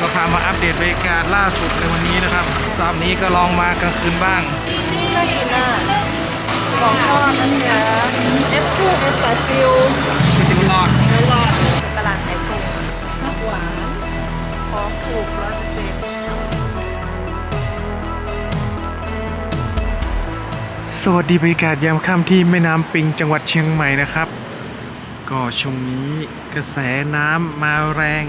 ก็พามาอัปเดตบรรยากาศล่าสุดในวันนี้นะครับรอบนี้ก็ลองมากลางคืนบ้างน่กินอะของทอดนะจ๊ะเอฟฟูเอฟปลาซิลก๋วยเตี๋ยวหลอดแล้วรอดตลาดไข่ส่งผักหวานของถูกร้อยเปอร์เซ็นต์สวัสดีบรรยากาศยามค่ำที่แม่น้ำปิงจังหวัดเชียงใหม่นะครับ ก็ช่วงนี้กระแสน้ำมาแรง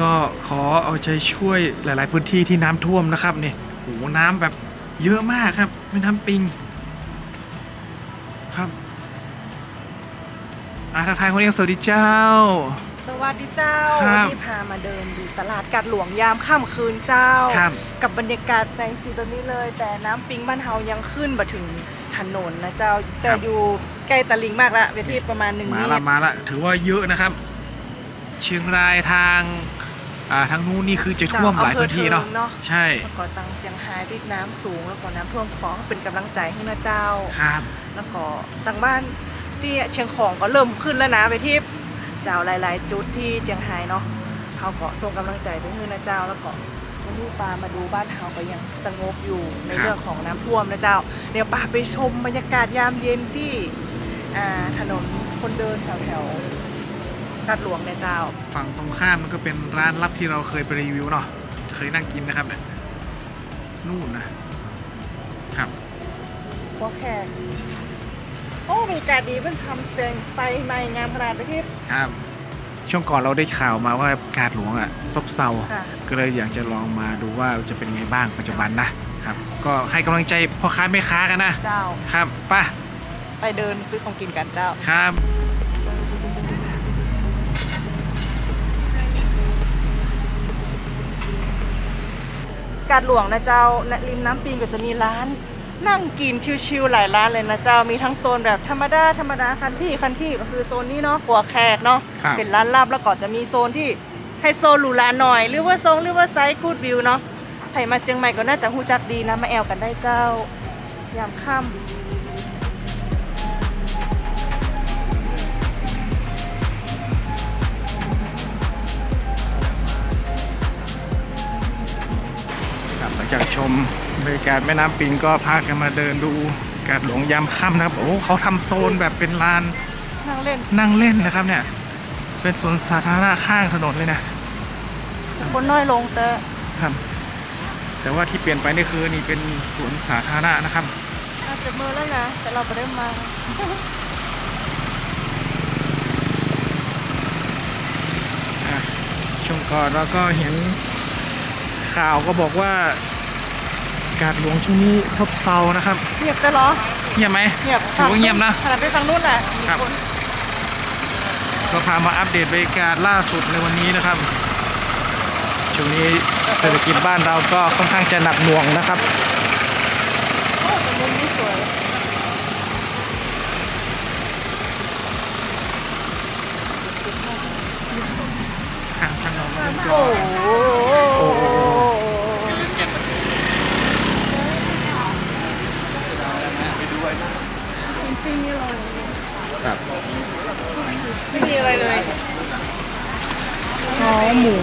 ก็ขอเอาใจช่วยหลาย ๆ พื้นที่ที่น้ำท่วมนะครับเนี่ยโหน้ำแบบเยอะมากครับแม่น้ำปิง ครับอาทักทายคนเองสวัสดีเจ้า สวัสดีเจ้าครับวันนี้พามาเดินดูตลาดกัดหลวงยามค่ำคืนเจ้า ครับกับบรรยากาศแสงสีแบบนี้เลย แต่น้ำปิงบ้านเฮายังขึ้นมาถึงถนนนะเจ้า แต่อยู่ใกล้ตะลิงมากละเวทีประมาณหนึ่งมาเมละตรมาละถือว่าเยอะนะครับ เชียงรายทาง อ่าทางนู้นนี่คือจะท่วมหลายพื้นที่เนาะเนาะใช่แล้วก็ตังเจียงไฮ้ที่น้ำสูงแล้วก็น้ำท่วมขอเป็นกำลังใจให้นะเจ้าครับ แล้วก็ต่างบ้านที่เชียงของก็เริ่มขึ้นแล้วนะไปที่เจ้าหลาย ๆ จุดที่เจียงไฮ้เนาะเขาก็ส่งกำลังใจไปให้นะเจ้าแล้วก็วันนี้ปามาดูบ้านเฮาก็ยังสงบอยู่ในเรื่องของน้ำท่วมนะเจ้า เดี๋ยวปาไปชมบรรยากาศยามเย็นที่อ่าถนนคนเดินแถวๆ กัดหลวงนะเจ้า ฝั่งตรงข้ามมันก็เป็นร้านลับที่เราเคยไปรีวิวเนาะเคยนั่งกินนะครับเนี่ยนู่นนะครับพวกแขกโอ้บรรยากาศดีเพิ่นทำเสียงไฟใหม่งามขนาดไปที่ครับ ช่วงก่อนเราได้ข่าวมาว่าการหลวงอะซบเซาค่ะ ก็เลยอยากจะลองมาดูว่าจะเป็นไงบ้างปัจจุบันนะครับ ก็ให้กำลังใจพ่อค้าแม่ค้ากันนะเจ้า ครับไป่ะไปเดินซื้อของกินกันเจ้า ครับ กาดหลวงนะเจ้าณริมน้ำปิงก็จะมีร้าน นั่งกินชิวๆหลายร้านเลยนะเจ้ามีทั้งโซนแบบธรรมดาธรรมดาคันที่คันที่ก็คือโซนนี้เนาะหัวแขกเนาะครับ เป็นร้านลับแล้วก็จะมีโซนที่ไฮโซหรูหราหน่อย หรือว่าทรงหรือว่าไซส์คูดวิวเนาะใครมาเจียงใหม่ก็น่าจะหู้จักดีนะมาแอลกันได้เจ้ายามค่ำ จากชมบรรยากาศแม่น้ำปิงก็พากันมาเดินดูกาดหลวงยามค่ำนะครับโอ้เขาทำโซนแบบเป็นลานนั่งเล่นนั่งเล่นนะครับเนี่ย เป็นสวนสาธารณะข้างถนนเลยนะคนน้อยลงแต่ครับ แต่ว่าที่เปลี่ยนไปนี่คือนี่เป็นสวนสาธารณะนะครับอาจจะมือแล้วนะแต่เราไปได้มาอะช่วงก่อนเราก็เห็นข่าวก็บอกว่า กาดหลวงช่วงนี้ซบเซานะครับเงียบแต่เหรอเงียบไหมเงียบถือว่าเงียบนะขนาดไปฟังนู่นแหละมีครับคนก็พามาอัปเดตบรรยากาศล่าสุดในวันนี้นะครับช่วงนี้เศรษฐกิจบ้านเราก็ค่อนข้างจะหนักหน่วงนะครับโอ้แต่มุมนี้สวยข้างถนนมันก็ โอ้โห โอ้โห ฟินๆนี่เลย ครับไม่มีอะไรเลยอ๋อหมู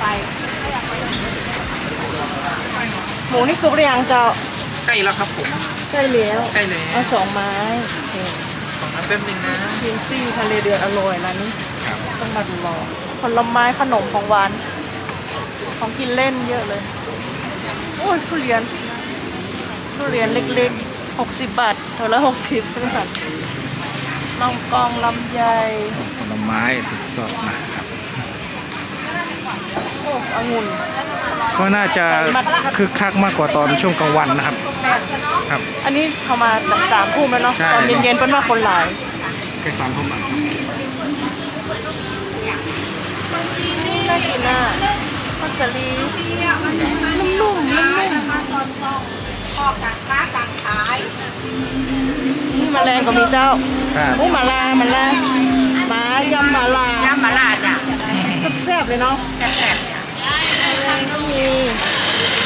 ไปหมูนี่สุกหรือยังเจ้าใกล้แล้วครับผมใกล้แล้วใกล้แล้วเอาสองไม้โอเคของน้ำแป๊บนึงนะชิมซี่ทะเลเดือดอร่อยร้านนี้ครับต้องมาดูรอผลไม้ขนมของหวาน ของกินเล่นเยอะเลย โอ้ยทุเรียนทุเรียนเล็กๆ 60บาทเท่าละ60ใช่ไหมคะลองกองลำไยผลไม้สดๆนะครับ โอ้องุ่นก็น่าจะคึกคักมากกว่าตอนช่วงกลางวันนะครับ ครับ อันนี้เขามาจากสามทุ่มแล้วเนาะใช่ ตอนเย็นๆเป็นว่าคนหลายใกล้สามทุ่มแล้วน่ากินอะมัสลีนุ่มๆนุ่ม ๆนี่แมลงก็มีเจ้าครับโอ้หมาลาหมาลาหมายำหมาลายำมาลาจ้ะแซ่บๆเลยเนาะแซ่บๆจ้ะอะไรก็มี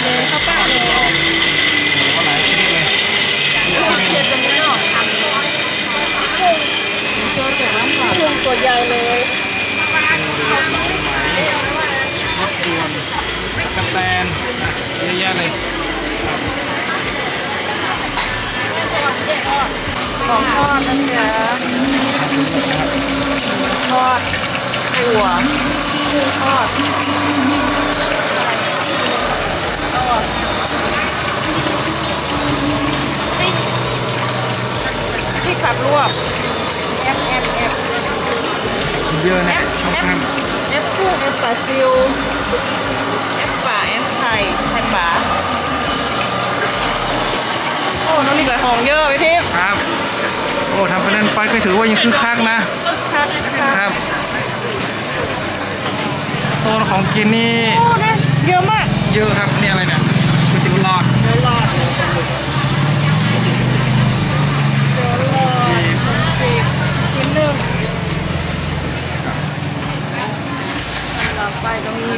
เนยข้าวปั้นเลยก็หลายชนิดเลยเผ็ดแบบนี้เนาะตัวแต่ละค่ะเครื่องตัวใหญ่เลยรถด่วนแตนอะเยอะแยะเลย ของทอดนะจ๊ะทอดถั่วกุ้งทอดที่ขับรวบแอปแอปแอปเยอะแอนะช่องแอปทางแอปกุ้งแอปปลาซิวแอปป่าแอปไข่แอปป่า อ้น้องนี่ก็ของเยอะไปทิพย์ครับ โอ้ทำไปเล่นไปก็ถือว่ายังคึกคักนะ ครับคครับรับโซนของกินนี่โอ้นะเยอะมากเยอะครับนี่อะไรเนี่ยก๋วยเตี๋ยวหลอดเดี๋ยวรอดเดี๋ยวรอดสิบชิ้นหนึ่งต่อไปก็มี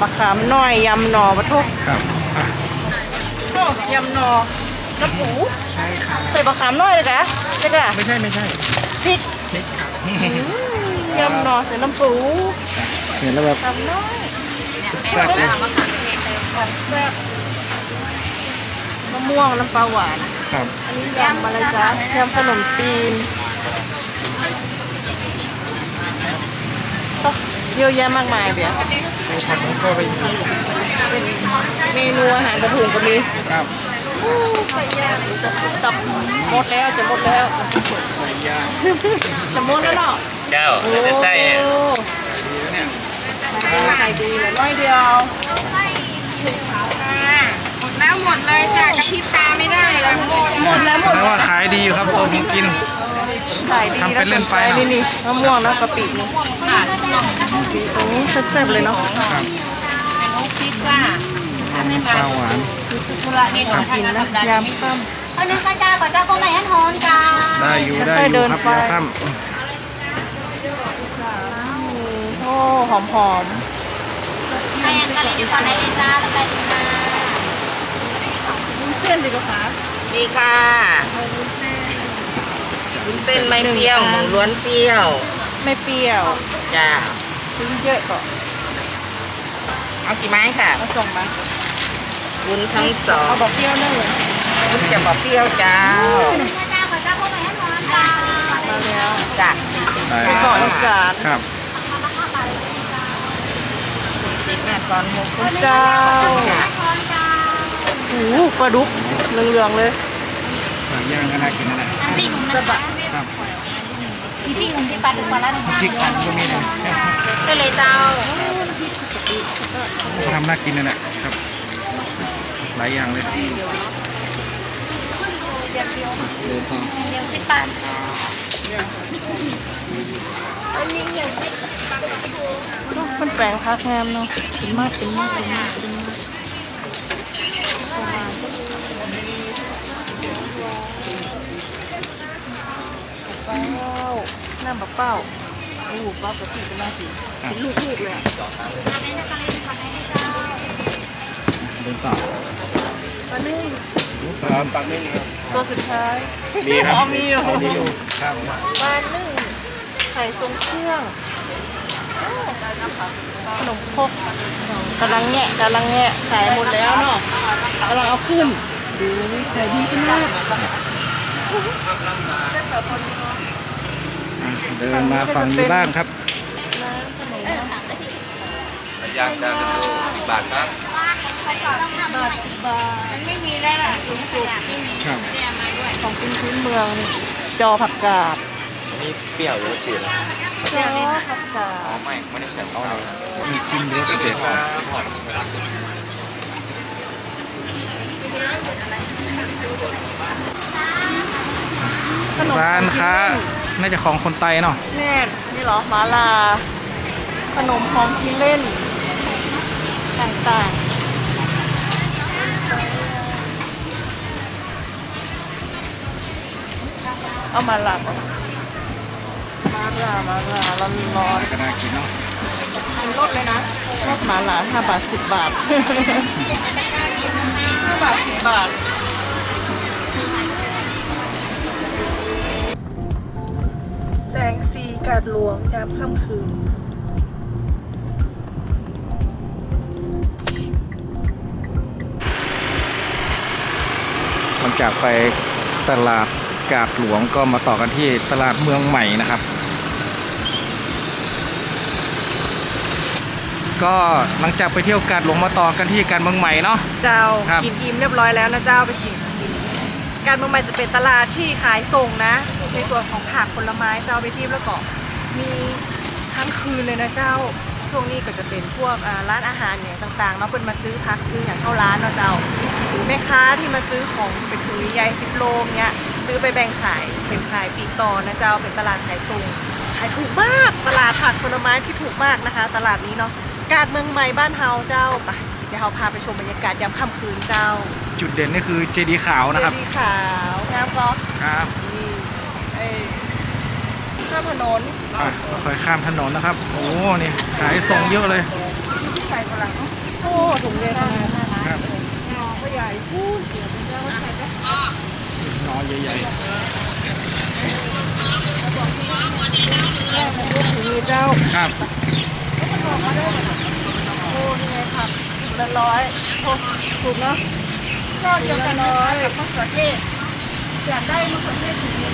บะขามน้อยยำหน่อปะทุกครับอะโอ้ยำหน่อ น้ำปูใส่บะขามน้อยเลยกะใช่กะไม่ใช่ไม่ใช่พริกพริกครับอืมยำหน่อใส่น้ำปูเห็นแล้วแบบขามน้อยแซ่บเลยของแซ่บมะม่วงน้ำปลาหวานครับอันนี้ยำอะไรจ๊ะยำขนมจีนโอ้เยอะแยะมากมายเบียร์โอ้ผัดมันก็ไปเป็นเมนูอาหารกระถุงก็มีครับอู้ไก่ย่าง จะตับหมดแล้วจะหมดแล้วไก่ย่างจะหมดแล้วเนาะเจ้าโอ้จะใส่ดีนะเนี่ยไข่ดีเลยน้อยเดียวหมดแล้วหมดเลยจ้ะกระพริบตาไม่ได้แล้วหมดหมดแล้วหมแสดดงแล้วว่าขายดีอยู่ครับโซนของกินขายดีทำเป็นเล่นไปสเนอะนี่นี่มะม่วงแล้วกะปินี่โอ้แซ่บๆเลยเนาะครับพริก จ้ะปลาหวานธุระนิดหน่อยกินนะยำข้ามอันนี้ก็จ้าก่อนจ้าก็ไม่ให้ทอนจ้าได้อยู่ได้ค่ออยๆเดิยู่นครับไปเดี๋ยวค่โอ้หอมหอมแม่ก็เลยตอนนี้จ้าแล้วไปจ้าๆวุ้นเส้นดีกว่าคะดีค่ะวุ้นเส้นไม่เปรี้ยวหมูล้วนเปรี้ยว ไม่เปรี้ยวจ้าชิ้นเยอะก่อนเอากี่ไม้ค่ะมาส่งมา วุ้นทั้งสองเอาแบบเปรี้ยวนึ่งวุ้นจะบอกเปรี้ยวจ้าจ้าก่อนจ้าก็ไม่ให้ทอนจ้ามาแล้วจ้ะำได้ไปเกาะอีสานครับสี่สิบแม่ตอนหกคุณเจ้าจ้ะทอนจ้าโอ้โหปลาดุกเหลืองๆเลยปลาย่างก็น่ากินนะเนี่ยอันปีกของนะคะครับมีปีกของที่ปลาดุกปลาละหนึ่งพริกอ่อนก็มีนะได้เลยเจ้าเขาทำน่ากินเลยนะครับ หลายอย่างเลยครับเดินต่อเดี๋ยวสิบบาทมันแปลงพักแฮมเนาะกินมากกินมากกินมากกินมากเป้าน้ำบะเป้าโอ้โหเป้ากะทิเป็นน่ากินเป็นลูกๆเลยอะเดินต่อ ปลานึ่งครับปักนึ่งครับตัวสุดท้ายมีครับอ๋อมีอยู่มีอยู่ครับปลานึ่งไข่ทรงเครื่องโอ้ขนมครกกำลังแงะกำลังแงะขายหมดแล้วเนาะกำลังเอาขึ้นดูขายดีขึ้นมากเดินมาฝั่งนี้บ้างครับย่างจ้าเป็นตัวบาทครับ มันไม่มีแล้วล่ะคุณสุกไม่มีครับของกินพื้นเมืองนี่จอผักกาดนี่เปรี้ยวหรือจืดจอผักกาดไม่ไม่ได้ใส่เอามีจิ้มเยอะเด็ดขนมร้านค้าน่าจะของคนไตเนาะแน่นนี่เหรอหมาลา ขนมของกินเล่น ต่างๆ เอามาหลาบมาลามาลาร้อนร้อนก็น่ากินเนาะลดเลยนะลดมาลาห้าบาทสิบบาทห้าบาทสิบบาทแสงสีกาดหลวงยามค่ำคืนหลังจากไปตลาด กาดหลวงก็มาต่อกันที่ตลาดเมืองใหม่นะครับ ก็หลังจากไปเที่ยวกาดหลวงมาต่อกันที่การเมืองใหม่เนาะเจ้าครับกินอิ่มเรียบร้อยแล้วนะเจ้าไปกินกินการเมืองใหม่จะเป็นตลาดที่ขายส่งนะ ในส่วนของผักผลไม้เจ้าไปที่แล้วก็มีทั้งคืนเลยนะเจ้าช่วงนี้ก็จะเป็นพวกอ่าร้านอาหารเนี่ยต่างๆเนาะเพิ่นมาซื้อพักซื้ออย่างเข้าร้านเนาะเจ้าหรือแม่ค้าที่มาซื้อของเป็นถุงใหญ่สิบโลเนี้ย ซื้อไปแบ่งขายเป็นขายปลีกต่อนะเจ้าเป็นตลาดขายส่งขายถูกมากตลาดผักผลไม้ที่ถูกมากนะคะ ตลาดนี้เนาะกาดเมืองใหม่บ้านเฮาเจ้าไปเดี๋ยวเราพาไปชมบรรยากาศยามค่ำคืนเจ้าจุดเด่นนี่คือเจดีย์ขาวนะครับเจดีย์ขาวงามก็ครับนี่เอ้ยข้ามถนนอะค่อยข้ามถนนนะครับ โอ้นี่ขายส่งเยอะเลยใส่ฝรั่งโอ้ถุงเล็กนะครับหนอก็ใหญ่พูดเสียเป็นเจ้าว่าใส่ได้ห นอใหญ่แม่มันรูปถุงนี้เจ้าๆครับโอ้นี่ไงครับละร้อยโอ้ถูกเนาะก็เดียวกันร้อยกับมะเขือเทศอยากได้มะเขือเทศถุงนี้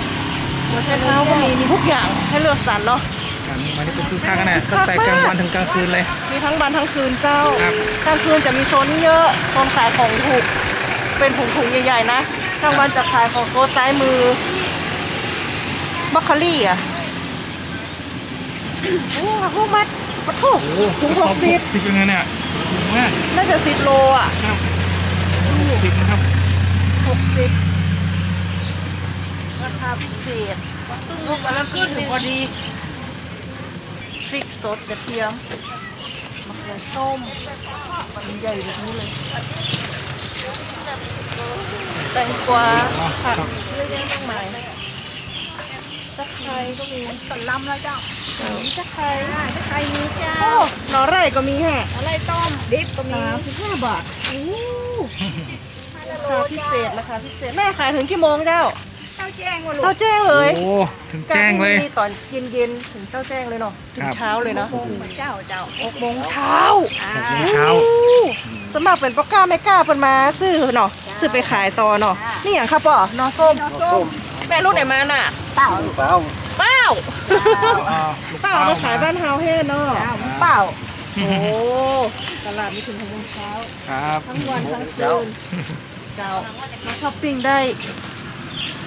หัวไชเท้าก็มีมีทุกอย่างให้เลือกสรรเนาะกันวันนี้ก็คือค่ากันแน่ตั้งแต่กลางวันถึงกลางคืนเลย มีทั้งวันทั้งคืนเจ้าครับ กลางคืนจะมีโซนเยอะโซนขายของถูกเป็นถุงถุงๆใหญ่ๆนะ กลางวันจะขายของโซนซ้ายมือบัคคารี่อะโอ้โหมัดปะทุกโอ้ถุงกระหสอกบสิบสิบยังไงเนี่ยถูกมากน่าจะสิบโลอะครับสิบนะครับหกสิบราคาพิเศษลูกละขีดหนึ่งพอดีพริกสดกระเทียมมะเขือส้มมันใหญ่แบบนี้เลย แตงกวาผักเยอะแยะมากมายตะไคร้ก็มีตะลำแล้วเจ้ามีตะไคร้ตะไคร้มีเจ้าโอ้หน่อไร่ก็มีแฮะอะไรต้มดิบก็มีสามสิบห้าบาทโอ้ราคาพิเศษราคาพิเศษแม่ขายถึงกี่โมงเจ้าข้าว แจ้งว่าลูกเต้าแจ้งเลยโอ้ถึงแจ้งเลยการที่มีตอนเย็นๆถึงเต้าแจ้งเลยเนาะถึคงรับ เช้าเลยเนาะเจ้าเจ้าหกโมงเช้าอ่าหกโมงเช้าสมัครเป็นปอกล้าไม่กล้าเป็นมาซื้อเนาะซื้อไปขายต่อเนาะนี่อย่างครับป่อนอส้มส้มแม่รุ่นไหนมาน่ะเต่าเปล่าเป้าอ่าลูกเป้ามาขายบ้านเฮาเฮ่เนาะเปล่าโอ้ตลาดมีถึงหกโมงเช้า ครับ ทั้งวันทั้งคืนเจ้ามาช้อปปิ้งได้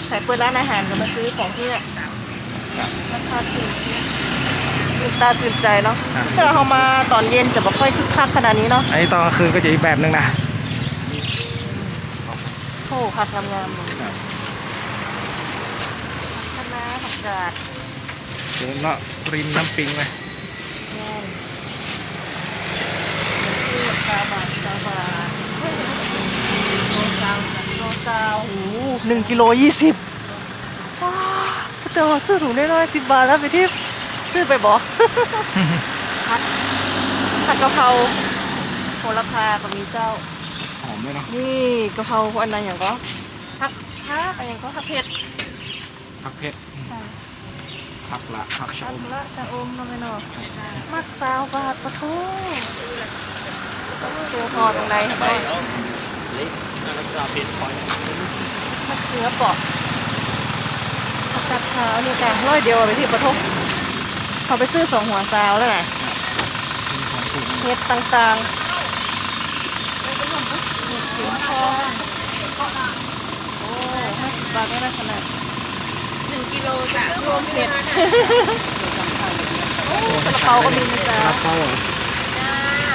ใส่เปิดร้านอาหารก็มาซื้อของที่เนี่ยราคาถูกตื่นตาตื่นใจเนาะถ้าเรามาตอนเย็นจะไม่ค่อยคึกคักขนาดนี้เนาะไอ้ตอนกลางคืนก็จะอีกแบบหนึงนะ โอ้ผักงามๆเลยคณะผักกาดเดินเลาะริมน้ำปิงไปแน่นซาบาทซาบาท หนึ่งกิโล20ว้าแต่ว่าเสื้อถุงน้อยๆสิบบาทแล้วไปที่ซื้อไปบอกผัดผักะเพราโหระพากับมีเจ้า หอมไหมนะนี่กะเพราอันนั้นอย่างก็ผักผักอันอย่างก็ผักเผ็ดผักเผ็ดผักละผักชะอมผักละชะอมน้องไ่นอมาสาวบาทปะทูตัวพอตรงไหนเห็นไหม มะเขือเปอกผักกาดขาวนี่แต่ร้อยเดียวเอาไปที่ปะทุเขาไปซื้อสองหัวซาวแล้วไงเห็ดต่างๆเห็ดเสียงทองโอ้ห้าสิบบาทไม่ได้ขนาดหนึ่งกิโลจ้ะรวมเผ็ดโอ้ซาลาเปาก็มีนะจ๊ะกระเป๋าเหรอจ้า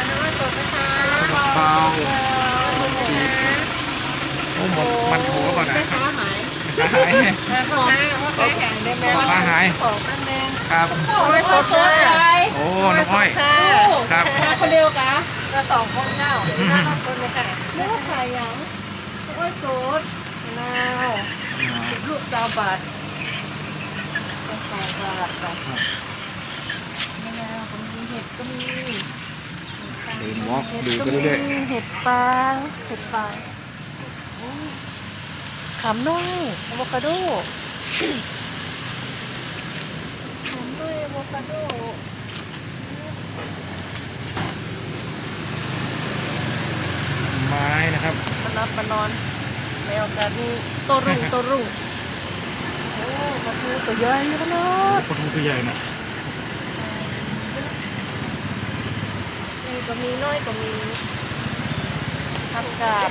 น้ำมันสดนะคะกระเป๋าจีบโอ้หมดมันโถก่อนนะค้าหายหายพ่อค้าพ่อค้าแข่งได้ไหมปลาหายของนั่นเองครับโอ้ยสดเลยโอ้น้องอ้อยครับมาคนเดียวกะกระสองคนเจ้าอืมคนเลยค่ะไม่ว่าขายหยังโอ้ยสดมะนาวสิบลูกสามบาทเป็นสองบาทจ้ะมะนาวก็มีเห็ดก็มีเดินวอล์กเห็ดดูก็ไปมีเรื่อยเห็ดฟางเห็ดฟางโอ้ย ขามน้อยอะโวคาโดหอมด้วยอะโวคาโดไม้นะครับมันนับมันนอนในโอกาสนี้โตัวรุ่งโตัวรุ่งโอ้ปลาทูตัวใหญ่ขนาดปลาทูตัวใหญ่น่ะนี่ก็มีน้อยก็มีผักกาด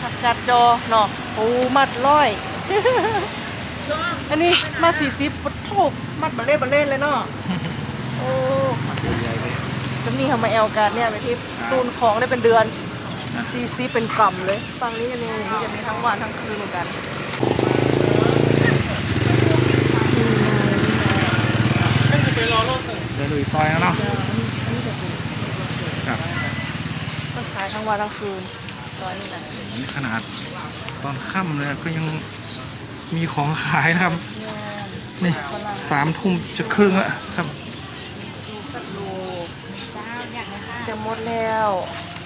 ผักกาดจอเนาะปูมัดร้อย อันนี้มาสี่สิบปะโถมัดบะเล่บะเล่เลยเนาะโอ้ตัวใหญ่เลยจำนี่ทำมาแอลการเนี่ยไปที่ตูนของได้เป็นเดือนซีซีเป็นกล่ำเลยฝั่งนี้จะมีนี่จะมีทั้งวันทั้งคืนเหมือนกันเดินลุยซอยแล้วเนาะครับต้องใช้ทั้งวันทั้งคืน ตอนนี้นะนี่ขนาดตอนค่ำเลยก็ยังมีของขายนะครับ นี่สามทุ่มจะครึ่งแล้วครับสักดูเจ้าอยากนะคะจะหมดแล้ว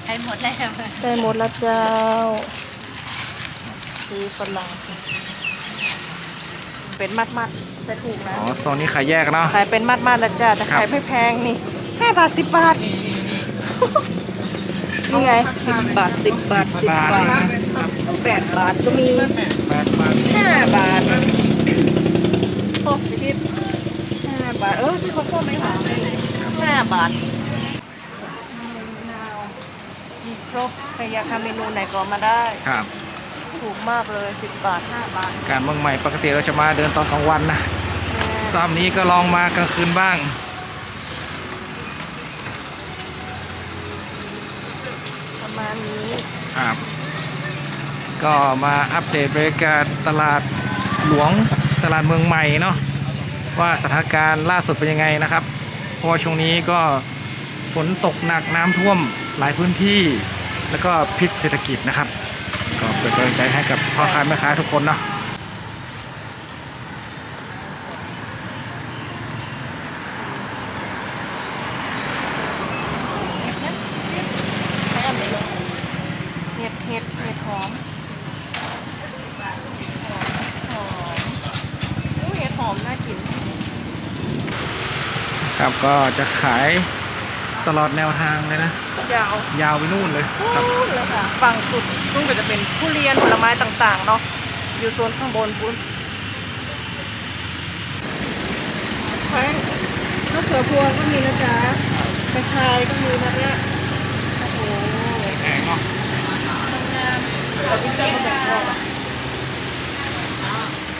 ใช้หมดแล้วได้หมดแล้วเจ้าซื้อฝรั่งเป็นมัดมัดๆแต่ถูกนะอ๋อโซนนี้ขายแยกเนาะขายเป็นมัดมัดๆแล้วจ้าแต่ครับขายไม่แพงนี่ห้าบาทสิบบาท นี่ไงสิบบาทสิบบาทสิบบาทแปดบาทก็มีแปดบาทห้าบาทโอ้พี่ทิพย์ห้าบาท เออซื้อข้าวโพดไหมคะห้าบาทมีครบใครอยากทำเมนูไหนก็มาได้ ครับ ถูกมากเลยสิบบาทห้าบาท การเมืองใหม่ปกติเราจะมาเดินตอนกลางวันนะรอบนี้ก็ลองมากลางคืนบ้าง ประมาณนี้ครับ ก็มาอัปเดตบรรยากาศตลาดหลวงตลาดเมืองใหม่เนาะว่าสถานการณ์ล่าสุดเป็นยังไงนะครับ เพราะว่าช่วงนี้ก็ฝนตกหนักน้ำท่วมหลายพื้นที่ แล้วก็พิษเศรษฐกิจนะครับ ก็เปิดกำลังใจให้กับพ่อค้าแม่ค้าทุกคนเนาะ ใช้อะไรลง เห็ดเห็ดเห็ดหอมหอมอู้เห็ดหอมน่ากิน ครับก็จะขายตลอดแนวทางเลยนะ ยาวยาวไปนู่นเลยครับนู่นเลยค่ะฝั่งสุดนู่นก็จะเป็นทุเรียนผลไม้ต่างๆเนาะอยู่โซนข้างบนปุ้นแพงมะเขือพวงก็มีนะจ๊ะกระชายก็มีนะเนี่ยโอ้โหแพงเนาะงามเอาไปจ้างมาจากทอง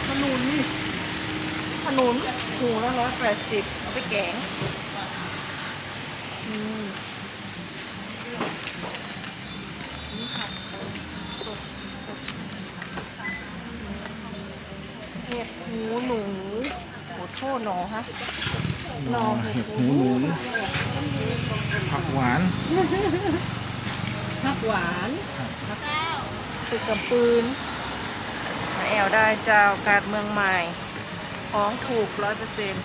ขนุนข นุนถุงละร้อยแปดสิบเอาไปแกงอืมนี่ผักสดสดเห็ดหูหนูโหโทษหนอฮะหนอเห็ดหูหนูผักหวานผักหวานตึกกับปืนมาแอวได้เจ้าการเมืองใหม่ ของถูกร้อยเปอร์เซ็นต์